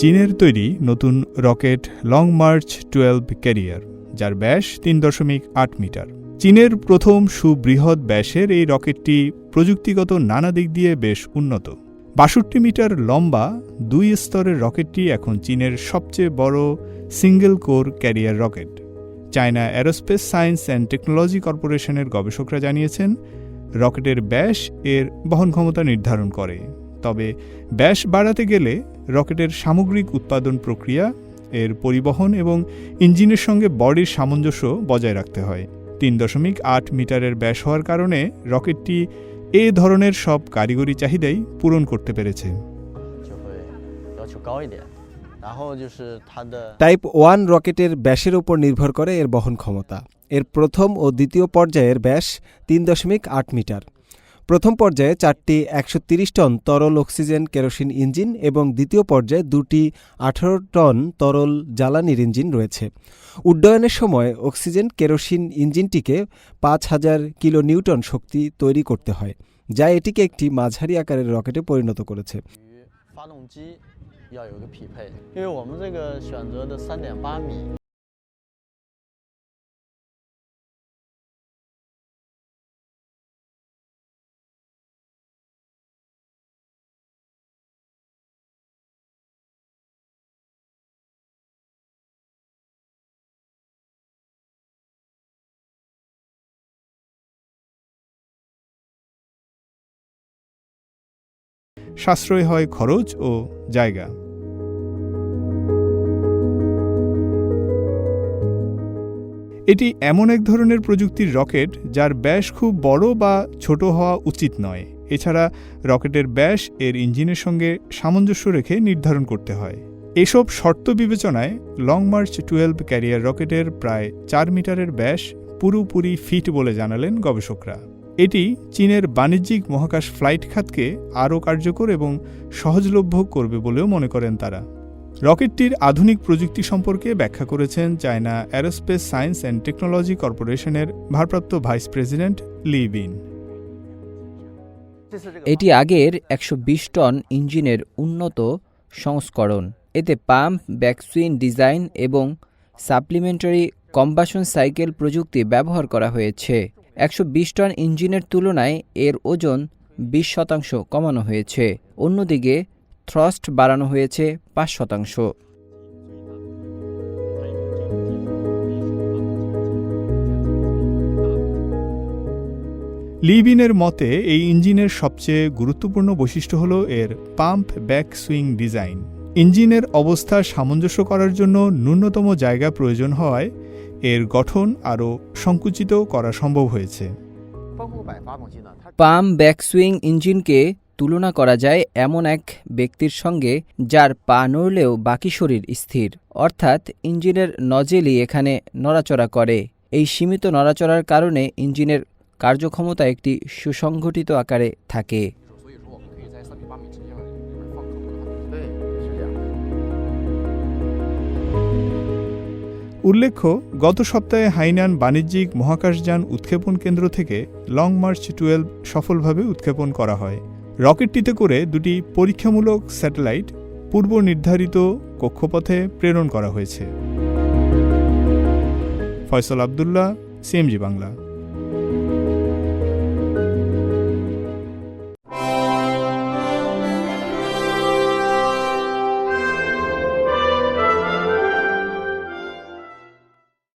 চীনের তৈরি নতুন rocket long march twelve carrier, যার ব্যাস তিন দশমিক আট মিটার। চীনের প্রথম সুবৃহৎ ব্যাসের এই রকেটটি প্রযুক্তিগত নানা দিক দিয়ে বেশ উন্নত। বাষট্টি মিটার লম্বা দুই স্তরের রকেটটি এখন চীনের সবচেয়ে বড় single core carrier rocket. China aerospace science and technology কর্পোরেশনের গবেষকরা জানিয়েছেন, রকেটের ব্যাস এর বহন ক্ষমতা নির্ধারণ করে। তবে ব্যাস বাড়াতে গেলে রকেটের সামগ্রিক উৎপাদন প্রক্রিয়া, এর পরিবহন এবং ইঞ্জিনের সঙ্গে বডির সামঞ্জস্য বজায় রাখতে হয়। তিন দশমিক আট মিটারের ব্যাস হওয়ার কারণে রকেটটি এ ধরনের সব কারিগরি চাহিদাই পূরণ করতে পেরেছে। টাইপ ওয়ান রকেটের ব্যাসের উপর নির্ভর করে এর বহন ক্ষমতা। এর প্রথম ও দ্বিতীয় পর্যায়ের ব্যাস তিন দশমিক আট মিটার। প্রথম পর্যায়ে চারটি একশো টন তরল অক্সিজেন কেরোসিন ইঞ্জিন এবং দ্বিতীয় পর্যায়ে দুটি আঠারো টন তরল জ্বালানির ইঞ্জিন রয়েছে। উড্ডয়নের সময় অক্সিজেন কেরোসিন ইঞ্জিনটিকে পাঁচ হাজার কিলো নিউটন শক্তি তৈরি করতে হয়, যা এটিকে একটি মাঝারি আকারের রকেটে পরিণত করেছে। সাশ্রয় হয় খরচ ও জায়গা। এটি এমন এক ধরনের প্রযুক্তির রকেট যার ব্যাস খুব বড় বা ছোট হওয়া উচিত নয়। এছাড়া রকেটের ব্যাস এর ইঞ্জিনের সঙ্গে সামঞ্জস্য রেখে নির্ধারণ করতে হয়। এসব শর্ত বিবেচনায় লং মার্চ টুয়েলভ ক্যারিয়ার রকেটের প্রায় চার মিটারের ব্যাস পুরোপুরি ফিট বলে জানালেন গবেষকরা। এটি চীনের বাণিজ্যিক মহাকাশ ফ্লাইট খাতকে আরও কার্যকর এবং সহজলভ্য করবে বলেও মনে করেন তারা। রকেটটির আধুনিক প্রযুক্তি সম্পর্কে ব্যাখ্যা করেছেন China aerospace science and technology কর্পোরেশনের ভারপ্রাপ্ত ভাইস প্রেসিডেন্ট লি বিন। এটি আগের একশো বিশ টন ইঞ্জিনের উন্নত সংস্করণ। এতে পাম্প ব্যাকসুইন ডিজাইন এবং সাপ্লিমেন্টারি কম্বাসন সাইকেল প্রযুক্তি ব্যবহার করা হয়েছে। একশো বিশ টন ইঞ্জিনের তুলনায় এর ওজন বিশ শতাংশ কমানো হয়েছে। অন্যদিকে, থ্রস্ট বাড়ানো হয়েছে পাঁচ শতাংশ। লিবিনের মতে, এই ইঞ্জিনের সবচেয়ে গুরুত্বপূর্ণ বৈশিষ্ট্য হল এর পাম্প ব্যাক সুইং ডিজাইন। ইঞ্জিনের অবস্থা সামঞ্জস্য করার জন্য ন্যূনতম জায়গা প্রয়োজন হওয়ায় এর গঠন আরও সংকুচিত করা সম্ভব হয়েছে। পাম ব্যাকসুইং ইঞ্জিনকে তুলনা করা যায় এমন এক ব্যক্তির সঙ্গে যার পা নড়লেও বাকি শরীর স্থির। অর্থাৎ ইঞ্জিনের নজেলই এখানে নড়াচড়া করে। এই সীমিত নড়াচড়ার কারণে ইঞ্জিনের কার্যক্ষমতা একটি সুসংগঠিত আকারে থাকে। উল্লেখ্য, গত সপ্তাহে হাইনান বাণিজ্যিক মহাকাশযান উৎক্ষেপণ কেন্দ্র থেকে লং মার্চ টুয়েলভ সফলভাবে উৎক্ষেপণ করা হয়। রকেটটিতে করে দুটি পরীক্ষামূলক স্যাটেলাইট পূর্ব নির্ধারিত কক্ষপথে প্রেরণ করা হয়েছে। ফয়সল আবদুল্লাহ, সিএমজি বাংলা।